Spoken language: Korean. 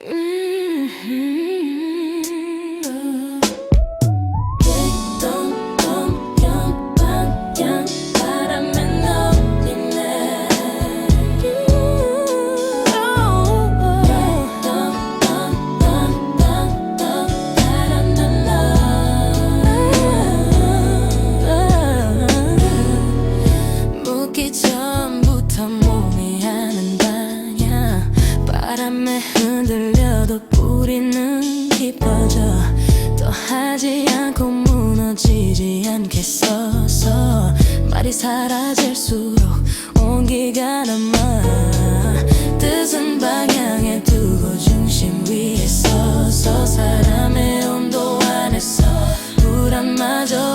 Mm-hmm. 바람에 흔들려도 뿌리는 깊어져. 더하지 않고 무너지지 않겠어서 말이 사라질수록 온기가 남아 뜻은 방향에 두고 중심 위에 서서 사람의 온도 안에서 불안마저